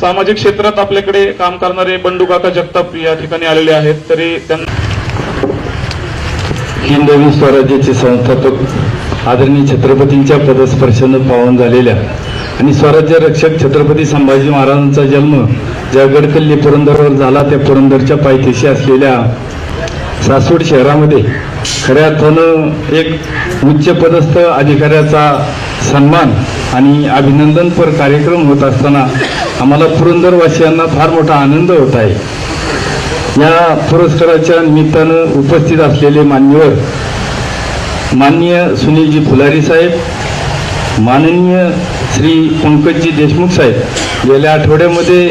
सामाजिक क्षेत्रात आपल्याकडे काम करणारे बंडू काका जगताप या ठिकाणी आलेले आहेत. तरी त्यांना हिंदवी स्वराज्याचे संस्थापक आदरणीय छत्रपतींच्या पदस्पर्शानं पावन झालेल्या आणि स्वराज्य रक्षक छत्रपती संभाजी महाराजांचा जन्म ज्या गडकल्ली पुरंदरवर झाला त्या पुरंदरच्या पायथ्याशी असलेल्या सासवड शहरामध्ये खऱ्या अर्थानं एक उच्चपदस्थ अधिकाऱ्याचा सन्मान आणि अभिनंदनपर कार्यक्रम होत असताना आम्हाला पुरंदरवासियांना फार मोठा आनंद होत आहे. या पुरस्काराच्या निमित्तानं उपस्थित असलेले मान्यवर माननीय सुनीलजी फुलारी साहेब माननीय श्री पंकजजी देशमुख साहेब गेल्या आठवड्यामध्ये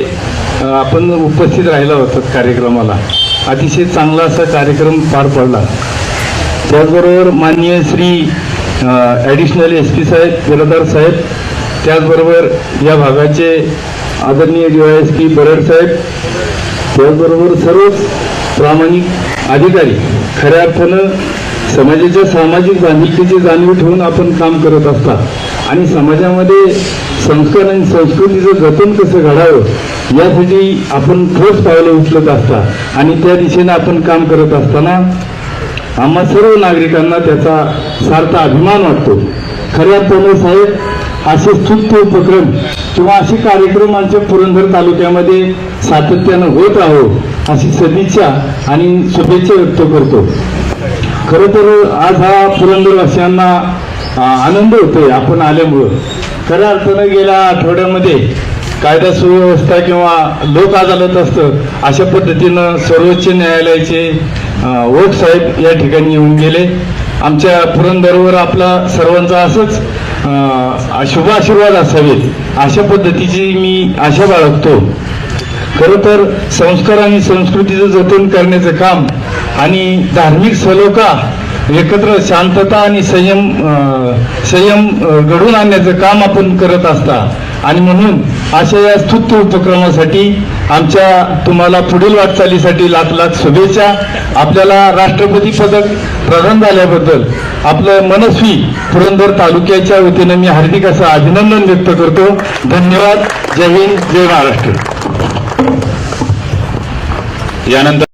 आपण उपस्थित राहिला होता कार्यक्रमाला. अतिशय चांगला असा कार्यक्रम पार पडला. त्याचबरोबर माननीय श्री ॲडिशनल एस पी साहेब बिरादार साहेब त्याचबरोबर या भागाचे आदरणीय D Y S P Barad साहेब त्याचबरोबर सर्वच प्रामाणिक अधिकारी खऱ्या अर्थानं समाजाच्या सामाजिक बांधिलकीची जाणीव ठेवून आपण काम करत असतात आणि समाजामध्ये संस्कार आणि संस्कृतीचं जतन कसं घडावं यासाठी आपण ठोस पावलं उचलत असता आणि त्या दिशेनं आपण काम करत असताना आम्हा सर्व नागरिकांना त्याचा सार्थ अभिमान वाटतो. खऱ्या अर्थानं साहेब असे स्तुत्य उपक्रम किंवा असे कार्यक्रम आमच्या पुरंदर तालुक्यामध्ये सातत्यानं होत राहो अशी सदिच्छा आणि शुभेच्छा व्यक्त करतो. खरं तर आज हा पुरंदरवासियांना आनंद होतोय आपण आल्यामुळं. खऱ्या अर्थानं गेल्या आठवड्यामध्ये कायदा सुव्यवस्था किंवा लोक अदालत असतं अशा पद्धतीनं सर्वोच्च न्यायालयाचे अ, साहेब या ठिकाणी येऊन गेले. आमच्या पुरंदरवर आपला सर्वांचा असंच शुभ आशीर्वाद असावेत अशा पद्धतीची मी आशा बाळगतो. खरं तर संस्कार आणि संस्कृतीचं जतन करण्याचं काम आणि धार्मिक सलोखा एकत्र शांतता आणि संयम संयम घडून घडवून आणण्याचं काम आपण करत असता. आणि म्हणून अशा या स्तुत्य उपक्रमासाठी आमच्या तुम्हाला पुढील वाटचालीसाठी लाख लाख शुभेच्छा. आपल्याला राष्ट्रपती पदक प्रदान झाल्याबद्दल आपलं मनस्वी पुरंदर तालुक्याच्या वतीनं मी हार्दिक असं अभिनंदन व्यक्त करतो. धन्यवाद. जय हिंद. जय महाराष्ट्र. यानंतर